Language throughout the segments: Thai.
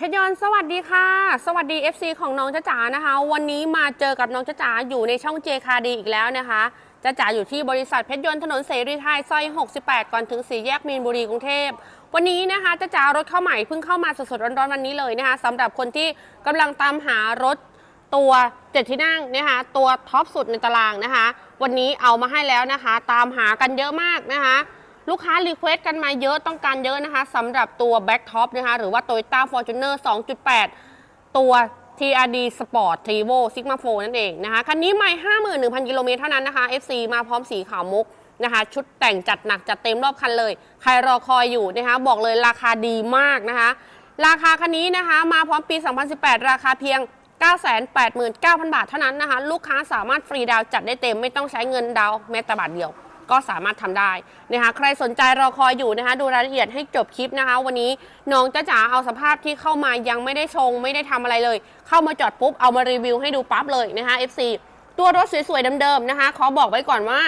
เพชรยนต์สวัสดีค่ะ สวัสดี FC ของน้องจ้าจ๋านะคะ วันนี้มาเจอกับน้องจ้าจ๋าอยู่ในช่องเจคาดีอีกแล้วนะคะจ้าจ๋าอยู่ที่บริษัทเพชรยนต์ถนนเสรีไทยซอย 68 ก่อนถึงสี่แยกมีนบุรีกรุงเทพวันนี้นะคะจ้าจ๋ารถเข้าใหม่เพิ่งเข้ามาสดๆร้อนๆวันนี้เลยนะคะสำหรับคนที่กำลังตามหารถตัวเจ็ดที่นั่งนะคะตัวท็อปสุดในตารางนะคะ วันนี้เอามาให้แล้วนะคะ ตามหากันเยอะมากนะคะ ลูกค้ารีเควสต์กันมาเยอะต้องการเยอะนะคะสำหรับตัวแบ็ k ท็อปนะคะหรือว่า Toyota Fortuner 2.8 ตัว TRD Sport t r i v o Sigma 4นั่นเองนะคะคันนี้ไม่51,000 กิโลเมตรเท่านั้นนะคะ FC มาพร้อมสีขาวมุกนะคะชุดแต่งจัดหนักจัดเต็มรอบคันเลย ใครรอคอยอยู่นะคะบอกเลยราคาดีมากนะคะ ราคาคันนี้นะคะมาพร้อมปี 2018 ราคาเพียง 989,000 บาทเท่านั้นนะคะ ลูกค้าสามารถฟรีดาวจัดได้เต็มไม่ต้องใช้เงินดาวแม้แต่บาทเดียว ก็สามารถทำได้นะคะใครสนใจรอคอยอยู่นะคะดูรายละเอียดให้จบคลิปนะคะ วันนี้น้องจ้าจ๋าเอาสภาพที่เข้ามายังไม่ได้ชง ไม่ได้ทำอะไรเลย เข้ามาจอดปุ๊บเอามารีวิวให้ดูปั๊บเลยนะคะ FC ตัวรถสวยๆเดิมๆนะคะขอบอกไว้ก่อนว่า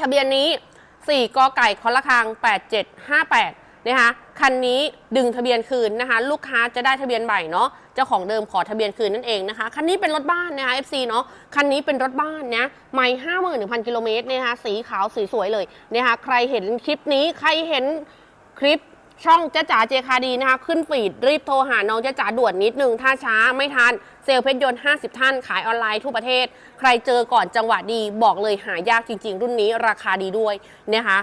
ทะเบียนนี้4กไก่คอละครัง8758นะคะคันนี้ดึงทะเบียนคืนนะคะ ลูกค้าจะได้ทะเบียนใหม่เนาะ เจ้าของเดิมขอทะเบียนคืนนั่นเองนะคะ คันนี้เป็นรถบ้านนะคะ FC เนาะ คันนี้เป็นรถบ้านนะไม่ห้าหมื่นหนึ่งพันกิโลเมตรนะคะ สีขาวสีสวยเลยนะคะ ใครเห็นคลิปนี้ ใครเห็นคลิปช่องจ้าจ๋าเจคาดีนะคะ ขึ้นฟีดรีบโทรหาน้องจ้าจ๋าด่วนนิดนึง ถ้าช้าไม่ทันเซลเพชรยนต์ 50 ท่าน ขายออนไลน์ทั่วประเทศ ใครเจอก่อนจังหวะดีบอกเลยหายากจริง ๆ รุ่นนี้ราคาดีด้วยนะคะ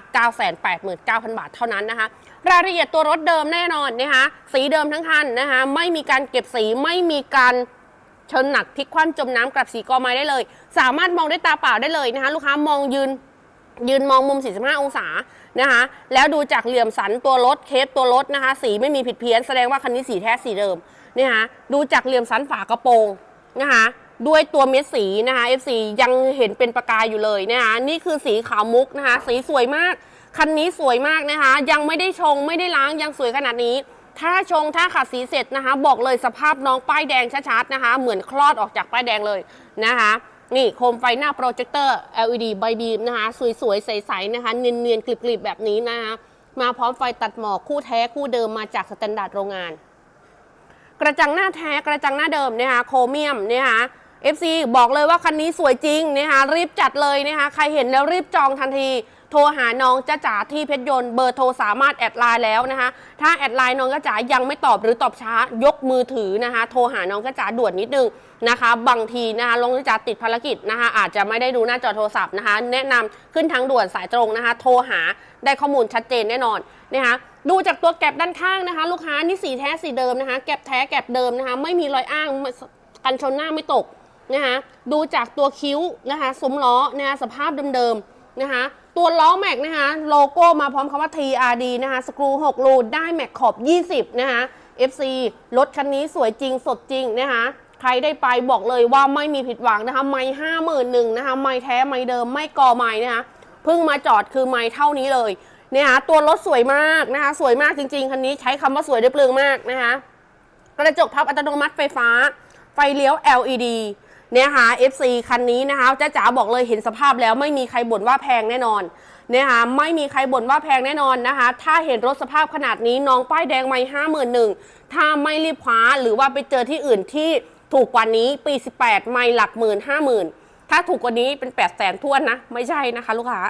989,000 บาทเท่านั้นนะคะ รายละเอียดตัวรถเดิมแน่นอนนะคะสีเดิมทั้งคันนะคะไม่มีการเก็บสีไม่มีการเชิญหนักพลิกคว่ำจมน้ำกลับสีกอไม้ได้เลย สามารถมองด้วยตาเปล่าได้เลยนะคะลูกค้ามองยืนยืนมองมุม 45 องศานะคะแล้วดูจากเหลี่ยมสันตัวรถเคสตัวรถนะคะสีไม่มีผิดเพี้ยนแสดงว่าคันนี้สีแท้สีเดิมนะคะดูจากเหลี่ยมสันฝากระโปรงนะคะด้วยตัวเม็ดสีนะคะ FC ยังเห็นเป็นประกายอยู่เลยนะคะนี่คือสีขาวมุกนะคะสีสวยมาก คันนี้สวยมากนะคะ ยังไม่ได้ชงไม่ได้ล้างยังสวยขนาดนี้ ถ้าชงถ้าขัดสีเสร็จนะคะ บอกเลยสภาพน้องป้ายแดงชัดๆนะคะ เหมือนคลอดออกจากป้ายแดงเลยนะคะนี่โคมไฟหน้าโปรเจคเตอร์ LED ใบบีมนะคะ สวยๆ ใสๆนะคะ เนียนๆ กลิบๆ แบบนี้นะคะมาพร้อมไฟตัดหมอกคู่แท้คู่เดิมมาจากสแตนดาร์ดโรงงาน กระจังหน้าแท้กระจังหน้าเดิมนะคะโครเมียมนะคะ FC บอกเลยว่าคันนี้สวยจริงนะคะรีบจัดเลยนะคะใครเห็นแล้วรีบจองทันที โทรหาน้องจ้าจ๋าที่เพชรยนต์เบอร์โทรสามารถแอดไลน์แล้วนะคะถ้าแอดไลน์น้องจ้าจ๋ายังไม่ตอบหรือตอบช้ายกมือถือนะคะ โทรหาน้องจ้าจ๋าด่วนนิดนึงนะคะ บางทีนะคะน้องจ้าจ๋าติดภารกิจนะคะอาจจะไม่ได้ดูหน้าจอโทรศัพท์นะคะ แนะนำขึ้นทางด่วนสายตรงนะคะ โทรหาได้ข้อมูลชัดเจนแน่นอนนะคะดูจากตัวแก็บด้านข้างนะคะ ลูกค้านี่สีแท้สีเดิมนะคะ แก็บแท้แก็บเดิมนะคะ ไม่มีรอยอ้างกันชนหน้าไม่ตกนะคะดูจากตัวคิ้วนะคะซุ้มล้อนะคะสภาพเดิมๆนะคะ ตัวล้อแม็กนะคะโลโก้มาพร้อมคำว่า TRD นะคะสกรู 6 รูได้แม็กขอบ 20 นะคะ FC รถคันนี้สวยจริงสดจริงนะคะใครได้ไปบอกเลยว่าไม่มีผิดหวังนะคะ ไม่ห้าหมื่นหนึ่งนะคะไม่แท้ไม่เดิมไม่กอไม่นะคะเพิ่งมาจอดคือไม่เท่านี้เลยนะคะตัวรถสวยมากนะคะ สวยมากจริงๆ คันนี้ใช้คำว่าสวยได้เปลืองมากนะคะ กระจกพับอัตโนมัติไฟฟ้า ไฟเลี้ยว LED นี่ยค่ะ FC คันนี้นะคะจ้าจ๋าบอกเลยเห็นสภาพแล้วไม่มีใครบ่นว่าแพงแน่นอนเนี่ยค่ะไม่มีใครบ่นว่าแพงแน่นอนนะคะ ถ้าเห็นรถสภาพขนาดนี้น้องป้ายแดงไม่ห้าหมื่นหนึ่งถ้าไม่รีบคว้าหรือว่าไปเจอที่อื่นที่ถูกกว่านี้ปี 18 ไม่หลักหมื่นห้าหมื่นถ้าถูกกว่านี้เป็น8ปดแสนทวนนะ ไม่ใช่นะคะลูกค้า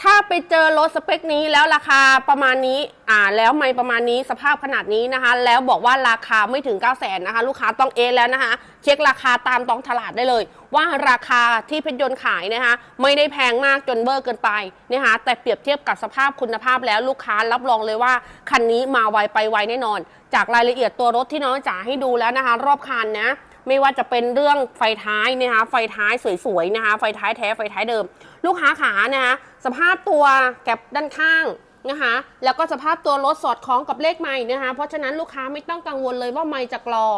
ถ้าไปเจอรถสเปคนี้แล้วราคาประมาณนี้ อ่า แล้วไม่ประมาณนี้สภาพขนาดนี้นะคะ แล้วบอกว่าราคาไม่ถึง 9 0 0 0 0นนะคะ ลูกค้าต้องเอแล้วนะคะ เช็คราคาตามท้องตลาดได้เลย ว่าราคาที่เพชรยนต์ขายนะคะ ไม่ได้แพงมากจนเบอร์เกินไปนะคะ แต่เปรียบเทียบกับสภาพคุณภาพแล้วลูกค้ารับรองเลยว่า คันนี้มาไวไปไวแน่นอน จากรายละเอียดตัวรถที่น้องจ๋าให้ดูแล้วนะคะ รอบคันนะ ไม่ว่าจะเป็นเรื่องไฟท้ายนะคะไฟท้ายสวยๆนะคะไฟท้ายแท้ไฟท้ายเดิม ลูกค้าขานะคะสภาพตัวแก็บด้านข้างนะคะแล้วก็สภาพตัวรถสอดคล้องกับเลขไม้นะคะเพราะฉะนั้นลูกค้าไม่ต้องกังวลเลยว่าไม้จะกรอ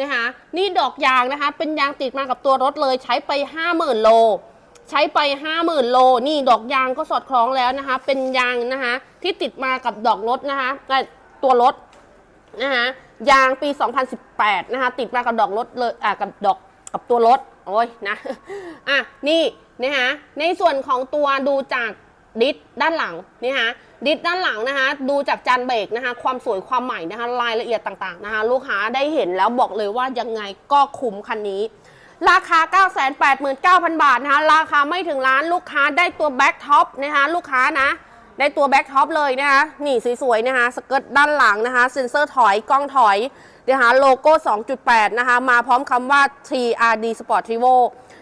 นะคะนี่ดอกยางนะคะเป็นยางติดมากับตัวรถเลยใช้ไป 50,000 โล ใช้ไป 50,000 โล นี่ดอกยางก็สอดคล้องแล้วนะคะเป็นยางนะคะที่ติดมากับดอกรถนะคะตัวรถ นะคะยางปี 2018 นะคะติดมากับดอกรถเลยอะกับดอกกับตัวรถโอ้ยนะอะนี่นะคะในส่วนของตัวดูจากดิสด้านหลังนี่ฮะดิสด้านหลังนะคะ ดูจากจานเบรกนะคะ ความสวยความใหม่นะคะรายละเอียดต่างๆนะคะ ลูกค้าได้เห็นแล้วบอกเลยว่ายังไงก็คุ้มคันนี้ ราคา 989,000 บาทนะคะ ราคาไม่ถึงล้านลูกค้าได้ตัวแบ็คท็อปนะคะ ลูกค้านะ ได้ตัวแบ็คท็อปเลยนะคะนี่สวยๆนะคะสเกิร์ตด้านหลังนะคะเซ็นเซอร์ถอยกล้องถอยนะคะโลโก้ 2.8 นะคะมาพร้อมคำว่า TRD Sport Trivo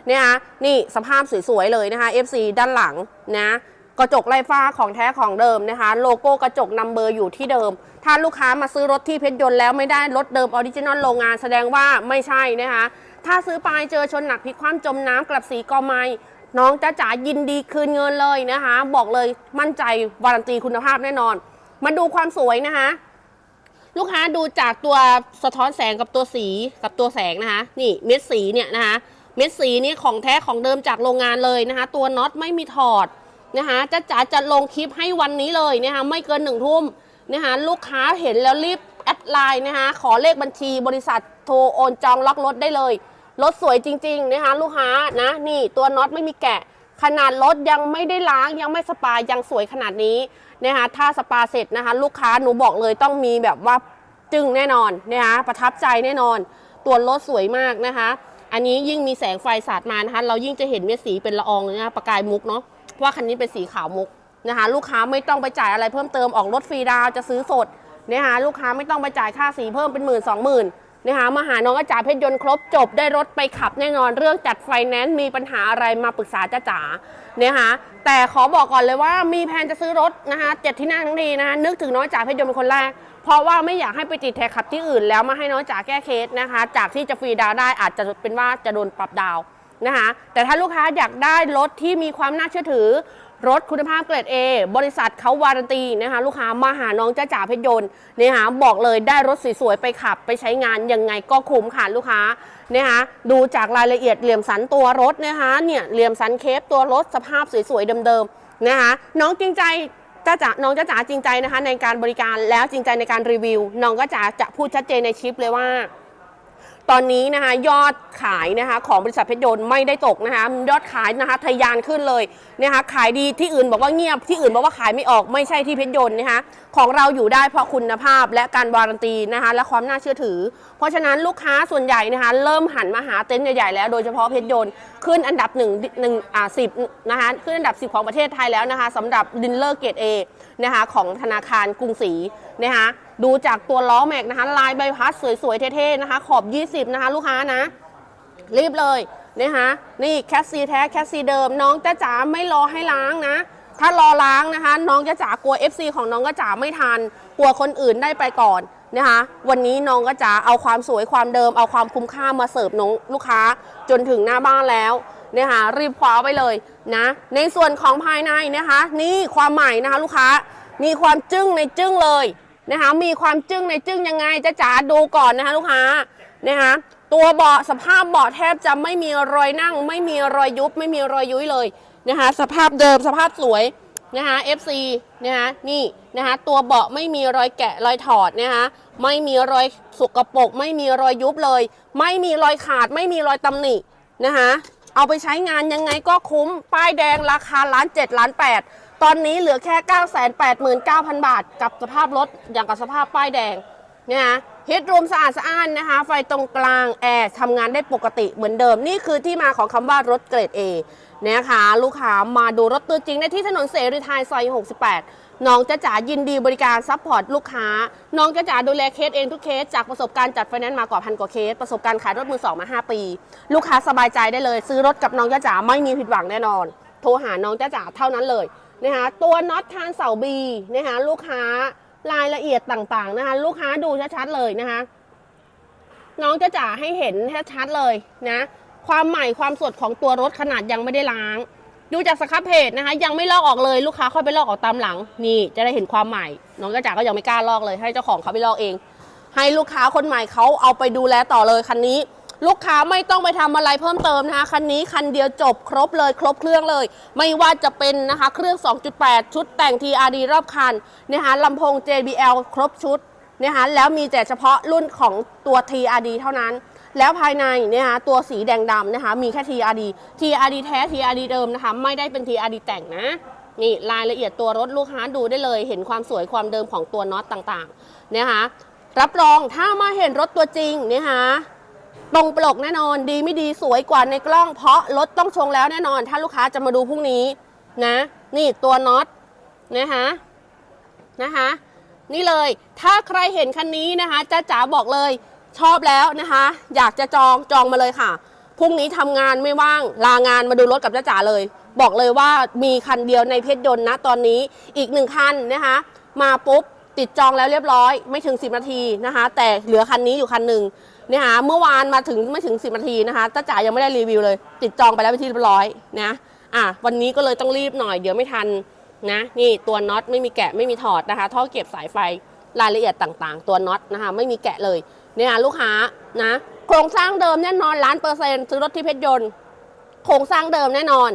นะคะนี่สภาพสวยๆเลยนะคะ FC ด้านหลังนะกระจกไร้ฟ้าของแท้ของเดิมนะคะ โลโก้กระจกนัมเบอร์อยู่ที่เดิม ถ้าลูกค้ามาซื้อรถที่เพชรยนต์แล้วไม่ได้รถเดิมออริจินอลโรงงานแสดงว่าไม่ใช่นะคะถ้าซื้อไปเจอชนหนักพลิกคว่ำจมน้ำกลับสีกอไม้ น้องจ้าจ๋ายินดีคืนเงินเลยนะคะ บอกเลยมั่นใจวารันตีคุณภาพแน่นอน มาดูความสวยนะคะ ลูกค้าดูจากตัวสะท้อนแสงกับตัวสีกับตัวแสงนะคะ นี่เม็ดสีเนี่ยนะคะ เม็ดสีนี่ของแท้ของเดิมจากโรงงานเลยนะคะ ตัวน็อตไม่มีถอดนะคะจ้าจ๋าจะลงคลิปให้วันนี้เลยนะคะไม่เกินหนึ่งทุ่มนะคะลูกค้าเห็นแล้วรีบแอดไลน์นะคะขอเลขบัญชีบริษัทโทรโอนจองล็อกรถได้เลย รถสวยจริงๆนะคะลูกค้านะนี่ตัวน็อตไม่มีแกะ ขนาดรถยังไม่ได้ล้างยังไม่สปายังสวยขนาดนี้นะคะถ้าสปาเสร็จนะคะลูกค้าหนูบอกเลยต้องมีแบบว่าจึงแน่นอนนะคะประทับใจแน่นอน ตัวรถสวยมากนะคะ อันนี้ยิ่งมีแสงไฟสาดมานะคะเรายิ่งจะเห็นเม็ดสีเป็นละอองนะคะประกายมุกเนาะว่าคันนี้เป็นสีขาวมุกนะคะลูกค้าไม่ต้องไปจ่ายอะไรเพิ่มเติมออกรถฟรีดาวจะซื้อสดนะคะลูกค้าไม่ต้องไปจ่ายค่าสีเพิ่มเป็นหมื่นสองหมื่น นะคะมาหาน้องอาจารย์เพชรยนต์ครบจบได้รถไปขับแน่นอนเรื่องจัดไฟแนนซ์มีปัญหาอะไรมาปรึกษาจ้าจ๋านะคะแต่ขอบอกก่อนเลยว่ามีแผนจะซื้อรถนะคะเจ็ดที่นั่งทั้งทีนะคะนึกถึงน้องอาจารย์เพชรยนต์เป็นคนแรกเพราะว่าไม่อยากให้ไปติดแท็กขับที่อื่น แล้วมาให้น้องจ๋าแก้เคสนะคะ จากที่จะฟรีดาวได้อาจจะเป็นว่าจะโดนปรับดาวนะคะแต่ถ้าลูกค้าอยากได้รถที่มีความน่าเชื่อถือ รถคุณภาพเกรด A บริษัทเขาวารันตีนะคะลูกค้ามาหาน้องจ้าจ๋าเพชรยนต์นะคะบอกเลยได้รถสวยๆไปขับไปใช้งานยังไงก็คุ้มค่ะลูกค้านะคะดูจากรายละเอียดเหลี่ยมสันตัวรถนะคะเนี่ยเหลี่ยมสันเคปตัวรถสภาพสวยๆเดิมๆนะคะน้องจริงใจจ้าจ๋าน้องจ้าจ๋าจริงใจนะคะในการบริการแล้วจริงใจในการรีวิว น้องก็จะจะพูดชัดเจนในคลิปเลยว่า ตอนนี้นะคะยอดขายนะคะของบริษัทเพชรยนต์ไม่ได้ตกนะคะยอดขายนะคะทะยานขึ้นเลยนะคะขายดีที่อื่นบอกว่าเงียบที่อื่นบอกว่าขายไม่ออกไม่ใช่ที่เพชรยนต์นะคะของเราอยู่ได้เพราะคุณภาพและการวารันตีนะคะและความน่าเชื่อถือ เพราะฉะนั้นลูกค้าส่วนใหญ่นะคะเริ่มหันมาหาเต็นท์ใหญ่ๆแล้วโดยเฉพาะเพชรยนต์ขึ้นอันดับหนึ่งหนึ่งอ่าสิบนะคะขึ้นอันดับสิบของประเทศไทยแล้วนะคะสำหรับดินเลอร์เกตเอนะคะของธนาคารกรุงศรีนะคะดูจากตัวล้อแม็กนะคะ ลายใบพัดสวยๆ เท่ๆ นะคะ ขอบ 20 นะคะ ลูกค้านะ รีบเลยนะคะนี่แคสซีแท้แคสซีเดิม น้องจ้าจ๋าไม่รอให้ล้างนะ ถ้ารอล้างนะคะ น้องจ้าจ๋ากลัว FC ของน้องจ้าจ๋าไม่ทัน กลัวคนอื่นได้ไปก่อนนะคะ วันนี้น้องก็จะเอาความสวยความเดิม เอาความคุ้มค่ามาเสิร์ฟน้องลูกค้าจนถึงหน้าบ้านแล้วนะคะรีบคว้าไปเลยนะ ในส่วนของภายในนะคะ นี่ความใหม่นะคะ ลูกค้ามีความจึ้งในจึ้งเลย นะคะมีความจึ้งในจึ้งยังไงจ้าจ๋าดูก่อนนะคะลูกค้านะคะตัวเบาะสภาพเบาะแทบจะไม่มีรอยนั่ง ไม่มีรอยยุบ ไม่มีรอยยุ้ยเลยนะคะสภาพเดิมสภาพสวยนะคะ FC นะคะนี่นะคะตัวเบาะไม่มีรอยแกะรอยถอดนะคะไม่มีรอยสกปรกไม่มีรอยยุบเลย ไม่มีรอยขาดไม่มีรอยตำหนินะคะเอาไปใช้งานยังไงก็คุ้มป้ายแดงราคาล้านเจ็ดล้านแปด ตอนนี้เหลือแค่ 9 8 9 0 0 0 บาท กับสภาพรถอย่างกับสภาพป้ายแดงเนะคะฮิตรูมสะอาดสะอ้านนะคะ ไฟตรงกลางแอร์ทำงานได้ปกติเหมือนเดิม นี่คือที่มาของคำว่ารถเกรด A นะคะลูกค้ามาดูรถตัวจริงได้ที่ถนนเสรีไทยซอย 68 น้องจะจ๋ายินดีบริการซัพพอร์ตลูกค้า น้องจะจ๋าดูแลเคสเองทุกเคส จากประสบการณ์จัดไฟแนนซ์มากว่าพันกว่าเคส ประสบการณ์ขายรถมือสองมา 5 ปี ลูกค้าสบายใจได้เลย ซื้อรถกับน้องจะจ๋าไม่มีผิดหวังแน่นอน โทรหาน้องจะจ๋าเท่านั้นเลย นะคะตัวน็อตคานเสาบีนะคะลูกค้ารายละเอียดต่างๆนะคะลูกค้าดูชัดๆเลยนะคะ น้องจะจ๋าให้เห็นชัดๆเลยนะความใหม่ความสดของตัวรถขนาดยังไม่ได้ล้าง ดูจากสครับเพจนะคะ ยังไม่ลอกออกเลยลูกค้าค่อยไปลอกออกตามหลัง นี่จะได้เห็นความใหม่ น้องจะจ๋าก็ยังไม่กล้าลอกเลย ให้เจ้าของเขาไปลอกเอง ให้ลูกค้าคนใหม่เขาเอาไปดูแลต่อเลยคันนี้ ลูกค้าไม่ต้องไปทำอะไรเพิ่มเติมนะคะคันนี้คันเดียวจบครบเลยครบเครื่องเลย ไม่ว่าจะเป็นนะคะเครื่อง 2.8 ชุดแต่ง TRD รอบคันนะคะลำโพง JBL ครบชุดนะคะแล้วมีแต่เฉพาะรุ่นของตัว TRD เท่านั้นแล้วภายในนะคะตัวสีแดงดำนะคะมีแค่ TRD TRD แท้ TRD เดิมนะคะไม่ได้เป็น TRD แต่งนะนี่รายละเอียดตัวรถลูกค้าดูได้เลย เห็นความสวยความเดิมของตัวน็อตต่างๆนะคะรับรองถ้ามาเห็นรถตัวจริงนะคะ ตรงปลกแน่นอนดีไม่ดีสวยกว่าในกล้อง เพราะรถต้องชงแล้วแน่นอน ถ้าลูกค้าจะมาดูพรุ่งนี้นะ นี่ตัวน็อตนะคะนะคะนี่เลย ถ้าใครเห็นคันนี้นะคะจ้าจ๋าบอกเลยชอบแล้วนะคะ อยากจะจองจองมาเลยค่ะพรุ่งนี้ทำงานไม่ว่างลางานมาดูรถกับจ้าจ๋าเลย บอกเลยว่ามีคันเดียวในเพชรยนต์นะตอนนี้อีกหนึ่งคันนะคะ มาปุ๊บ ติดจองแล้วเรียบร้อยไม่ถึง 10 นาทีนะคะ แต่เหลือคันนี้อยู่คันหนึ่งนะคะเมื่อวานมาถึงไม่ถึง 10 นาทีนะคะจ้าจ๋ายังไม่ได้รีวิวเลย ติดจองไปแล้วเป็นที่เรียบร้อยนะอะวันนี้ก็เลยต้องรีบหน่อยเดี๋ยวไม่ทันนะนี่ตัวน็อตไม่มีแกะไม่มีถอดนะคะ ท่อเก็บสายไฟรายละเอียดต่างๆ ตัวน็อตนะคะ ไม่มีแกะเลยเนี่ยลูกค้านะโครงสร้างเดิมแน่นอนล้านเปอร์เซ็นต์ซื้อรถที่เพชรยนต์โครงสร้างเดิมแน่นอน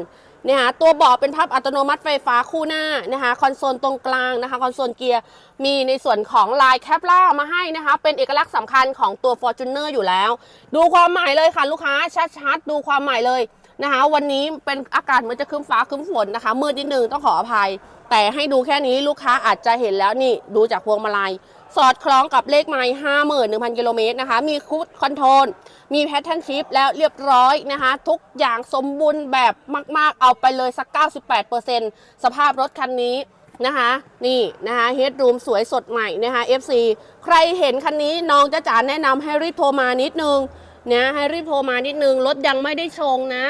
นะคะตัวเบาะเป็นพับอัตโนมัติไฟฟ้าคู่หน้านะคะคอนโซลตรงกลางนะคะคอนโซลเกียร์มีในส่วนของลายแคปล่ามาให้นะคะเป็นเอกลักษณ์สำคัญของตัว f o r t u n e r อยู่แล้ว ดูความใหมายเลยค่ะลูกค้าชัดๆดูความใหมายเลยนะคะวันนี้เป็นอากาศเหมือนจะครึ้มฟ้าครึ้มฝนนะคะมืดนิดนึงต้องขออภัย แต่ให้ดูแค่นี้ลูกค้าอาจจะเห็นแล้วนี่ดูจากพวงมาลัย สอดคล้องกับเลขไมล์ห้าหมื่นหนึ่งพันกิโลเมตรนะคะ มีคูดคอนโทรล มีแพทเทิร์นชิพแล้วเรียบร้อยนะคะ ทุกอย่างสมบูรณ์แบบมาก ๆ เอาไปเลยสัก 98%สภาพรถคันนี้นะคะ นี่นะคะเฮดรูมสวยสดใหม่นะคะ FC ใครเห็นคันนี้น้องจะจ๋าแนะนำให้รีบโทรมานิดนึงนะให้รีบโทรมานิดนึง รถยังไม่ได้ชงนะ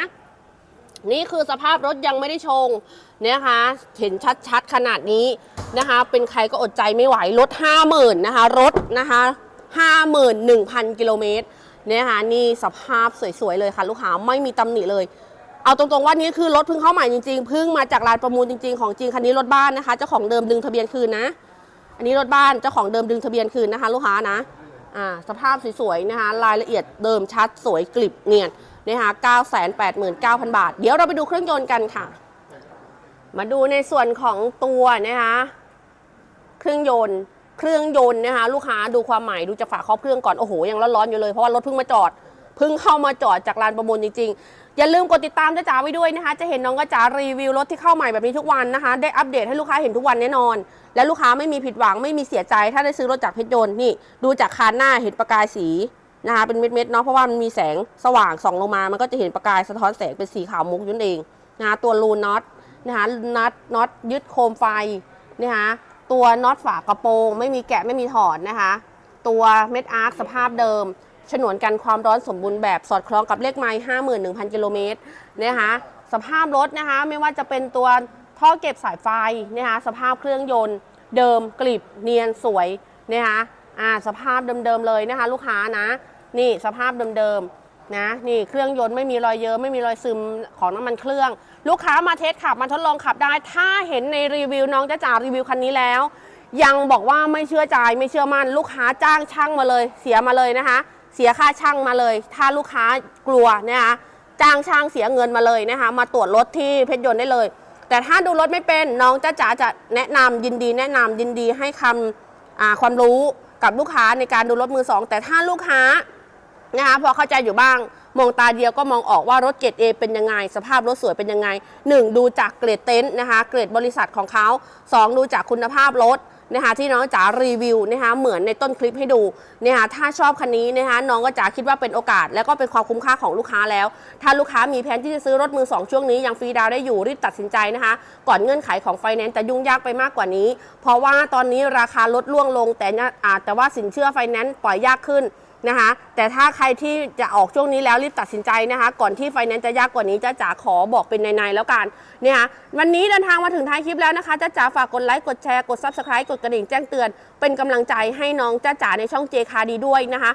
นี่คือสภาพรถยังไม่ได้ชงนะคะ เห็นชัดๆขนาดนี้นะคะ เป็นใครก็อดใจไม่ไหวรถ50,000นะคะ รถนะคะ51,000 กิโลเมตรนะคะนี่สภาพสวยๆเลยค่ะ ลูกค้าไม่มีตำหนิเลย เอาตรงๆว่านี่คือรถเพิ่งเข้าใหม่จริงๆเพิ่งมาจากร้านประมูลจริงๆของจริงคันนี้รถบ้านนะคะเจ้าของเดิมดึงทะเบียนคืนนะ อันนี้รถบ้านเจ้าของเดิมดึงทะเบียนคืนนะคะ ลูกค้านะอ่าสภาพสวยๆนะคะ รายละเอียดเดิมชัดสวยกลิบเนียน นะคะ989,000 บาท เดี๋ยวเราไปดูเครื่องยนต์กันค่ะ มาดูในส่วนของตัวนะคะเครื่องยนต์เครื่องยนต์นะคะลูกค้าดูความหมายดูจากฝาครอบเครื่องก่อน โอ้โห ยังร้อนๆอยู่เลย เพราะว่ารถเพิ่งมาจอดเพิ่งเข้ามาจอดจากลานประมูลจริงๆ อย่าลืมกดติดตามจ้าจ๋าไว้ด้วยนะคะ จะเห็นน้องกระจ๋ารีวิวรถที่เข้าใหม่แบบนี้ทุกวันนะคะ ได้อัปเดตให้ลูกค้าเห็นทุกวันแน่นอน และลูกค้าไม่มีผิดหวังไม่มีเสียใจ ถ้าได้ซื้อรถจากเพชรยนต์นี่ดูจากคานหน้าเห็นประกายสี นะคะเป็นเม็ดๆเนาะเพราะว่ามันมีแสงสว่างส่องลงมา มันก็จะเห็นประกายสะท้อนแสงเป็นสีขาวมุกนั่นเองนะคะตัวรูน็อตนะคะน็อตน็อตยึดโคมไฟนะคะตัวน็อตฝากระโปรงไม่มีแกะไม่มีถอดนะคะ ตัวเม็ดอาร์คสภาพเดิม ฉนวนกันความร้อนสมบูรณ์แบบสอดคล้องกับเลขไมล์51,000 กิโลเมตรนะคะสภาพรถนะคะไม่ว่าจะเป็นตัวท่อเก็บสายไฟนะคะสภาพเครื่องยนต์ เดิมกลิบเนียนสวยนะคะ อ่าสภาพเดิมๆเลยนะคะ ลูกค้านะ นี่สภาพเดิมๆนะนี่เครื่องยนต์ไม่มีรอยเยิ้มไม่มีรอยซึมของน้ำมันเครื่อง ลูกค้ามาเทสขับมาทดลองขับได้ ถ้าเห็นในรีวิวน้องจะจ่ารีวิวคันนี้แล้ว ยังบอกว่าไม่เชื่อใจไม่เชื่อมั่นลูกค้าจ้างช่างมาเลย เสียมาเลยนะคะ เสียค่าช่างมาเลย ถ้าลูกค้ากลัวนะคะจ้างช่างเสียเงินมาเลยนะคะ มาตรวจรถที่เพชรยนต์ได้เลย แต่ถ้าดูรถไม่เป็นน้องจ้าจ๋าจะแนะนำยินดีแนะนำยินดีให้คำความรู้ กับลูกค้าในการดูรถมือสองแต่ถ้าลูกค้านะคะพอเข้าใจอยู่บ้าง มองตาเดียวก็มองออกว่ารถเกรด A เป็นยังไง สภาพรถสวยเป็นยังไง 1. ดูจากเกรดเต็นท์นะคะเกรดบริษัทของเขา 2. ดูจากคุณภาพรถ นะคะที่น้องจ๋ารีวิวนะคะเหมือนในต้นคลิปให้ดูนะคะถ้าชอบคันนี้นะคะน้องก็จ๋าคิดว่าเป็นโอกาส แล้วก็เป็นความคุ้มค่าของลูกค้าแล้ว ถ้าลูกค้ามีแผนที่จะซื้อรถมือสองช่วงนี้ยังฟรีดาวได้อยู่รีบตัดสินใจนะคะ ก่อนเงื่อนไขของไฟแนนซ์จะยุ่งยากไปมากกว่านี้ เพราะว่าตอนนี้ราคาลดล่วงลง แต่เนี่ยอาแต่ว่าสินเชื่อไฟแนนซ์ปล่อยยากขึ้น นะคะ แต่ถ้าใครที่จะออกช่วงนี้แล้วรีบตัดสินใจนะคะ ก่อนที่ไฟแนนซ์จะยากกว่านี้จ้าจ๋าขอบอกเป็นในๆแล้วกันเนี่ยค่ะวันนี้เดินทางมาถึงท้ายคลิปแล้วนะคะจ้าจ๋าฝากกดไลค์กดแชร์กด subscribe กดกระดิ่งแจ้งเตือน เป็นกำลังใจให้น้องจ้าจ๋าในช่องเจคาดีด้วยนะคะ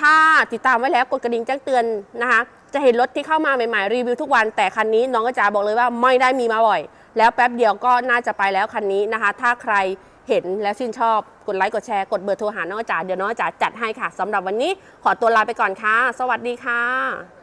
ถ้าติดตามไว้แล้วกดกระดิ่งแจ้งเตือนนะคะ จะเห็นรถที่เข้ามาใหม่ๆรีวิวทุกวันแต่คันนี้น้องจ้าจ๋าบอกเลยว่าไม่ได้มีมาบ่อย แล้วแป๊บเดียวก็น่าจะไปแล้วคันนี้นะคะ ถ้าใคร เห็นแล้วชื่นชอบกดไลค์กดแชร์กดเบอร์โทรหาน้องจ๋าเดี๋ยวน้องจ๋าจัดให้ค่ะสำหรับวันนี้ขอตัวลาไปก่อนค่ะ สวัสดีค่ะ